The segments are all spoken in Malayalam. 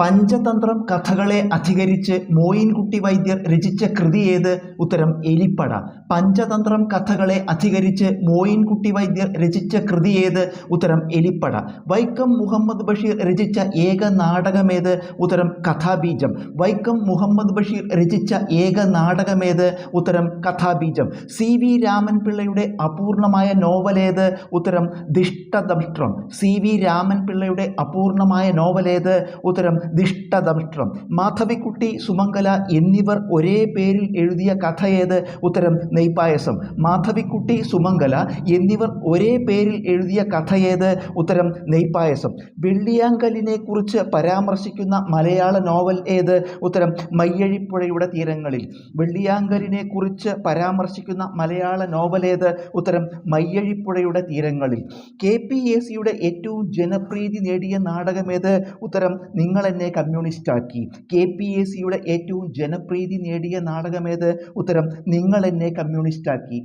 പഞ്ചതന്ത്രം കഥകളെ അധികരിച്ച് മോയിൻകുട്ടി വൈദ്യർ രചിച്ച കൃതി ഏത്? ഉത്തരം എലിപ്പട. പഞ്ചതന്ത്രം കഥകളെ അധികരിച്ച് മോയിൻകുട്ടി വൈദ്യർ രചിച്ച കൃതി ഏത്? ഉത്തരം എലിപ്പട. വൈക്കം മുഹമ്മദ് ബഷീർ രചിച്ച ഏക നാടകമേത് ഉത്തരം കഥാബീജം. വൈക്കം മുഹമ്മദ് ബഷീർ രചിച്ച ഏക നാടകമേത് ഉത്തരം കഥാബീജം. സി വി രാമൻപിള്ളയുടെ അപൂർണമായ നോവലേത് ഉത്തരം ദിഷ്ടദംഷ്ട്രം സി വി രാമൻപിള്ളയുടെ അപൂർണമായ നോവലേത് ഉത്തരം ദിഷ്ടദംഷ്ട്രം മാധവിക്കുട്ടി സുമംഗല എന്നിവർ ഒരേ പേരിൽ എഴുതിയ കഥ ഏത്? ഉത്തരം നെയ്പായസം. മാധവിക്കുട്ടി സുമംഗല എന്നിവർ ഒരേ പേരിൽ എഴുതിയ കഥ ഏത്? ഉത്തരം നെയ്പായസം. വെള്ളിയാങ്കലിനെ കുറിച്ച് പരാമർശിക്കുന്ന മലയാള നോവൽ ഏത്? ഉത്തരം മയ്യഴിപ്പുഴയുടെ തീരങ്ങളിൽ. വെള്ളിയാങ്കലിനെ കുറിച്ച് പരാമർശിക്കുന്ന മലയാള നോവൽ ഏത്? ഉത്തരം മയ്യഴിപ്പുഴയുടെ തീരങ്ങളിൽ. കെ പി എ സിയുടെ ഏറ്റവും ജനപ്രീതി നേടിയ നാടകം ഏത്? ഉത്തരം നിങ്ങൾ എന്നെ കമ്മ്യൂണിസ്റ്റാക്കി കെ പി എ സിയുടെ ഏറ്റവും ജനപ്രീതി നേടിയ നാടകമേത്? ഉത്തരം നിങ്ങൾ എന്നെ കമ്മ്യൂണിസ്റ്റാക്കി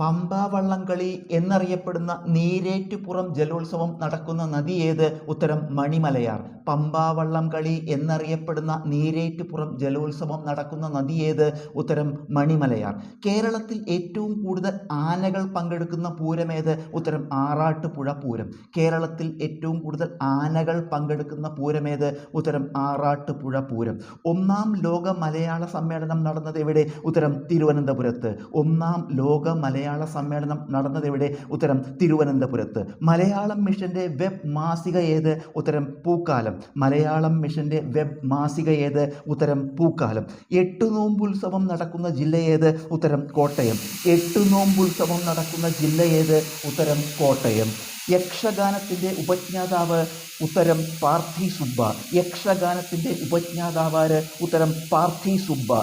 പമ്പ വള്ളംകളി എന്നറിയപ്പെടുന്ന നീരേറ്റുപുറം ജലോത്സവം നടക്കുന്ന നദി ഏത്? ഉത്തരം മണിമലയാർ. പമ്പാവള്ളം കളി എന്നറിയപ്പെടുന്ന നീരേറ്റുപുറം ജലോത്സവം നടക്കുന്ന നദി ഏത്? ഉത്തരം മണിമലയാർ. കേരളത്തിൽ ഏറ്റവും കൂടുതൽ ആനകൾ പങ്കെടുക്കുന്ന പൂരമേത് ഉത്തരം ആറാട്ടുപുഴ പൂരം. കേരളത്തിൽ ഏറ്റവും കൂടുതൽ ആനകൾ പങ്കെടുക്കുന്ന പൂരമേത് ഉത്തരം ആറാട്ടുപുഴ പൂരം. ഒന്നാം ലോക മലയാള സമ്മേളനം നടന്നത് എവിടെ? ഉത്തരം തിരുവനന്തപുരത്ത്. ഒന്നാം ലോക മലയാള സമ്മേളനം നടന്നത് എവിടെ? ഉത്തരം തിരുവനന്തപുരത്ത്. മലയാളം മിഷന്റെ വെബ് മാസിക ഏത്? ഉത്തരം പൂക്കാലം. മലയാളം മിഷന്റെ വെബ് മാസിക ഏത്? ഉത്തരം പൂക്കാലം. എട്ടു നോമ്പുത്സവം നടക്കുന്ന ജില്ല ഏത്? ഉത്തരം കോട്ടയം. എട്ടു നോമ്പുത്സവം നടക്കുന്ന ജില്ല ഏത്? ഉത്തരം കോട്ടയം. യക്ഷഗാനത്തിന്റെ ഉപജ്ഞാതാവ് ഉത്തരം പാർത്ഥി സുബ്ബ. യക്ഷഗാനത്തിന്റെ ഉപജ്ഞാതാവാര്? ഉത്തരം പാർത്ഥി സുബ്ബ.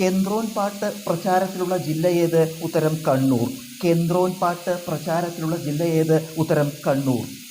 കെന്ത്രോൻ പാട്ട് പ്രചാരത്തിലുള്ള ജില്ല ഏത്? ഉത്തരം കണ്ണൂർ. കേന്ദ്രോൻപാട്ട് പ്രചാരത്തിലുള്ള ജില്ല ഏത്? ഉത്തരം കണ്ണൂർ.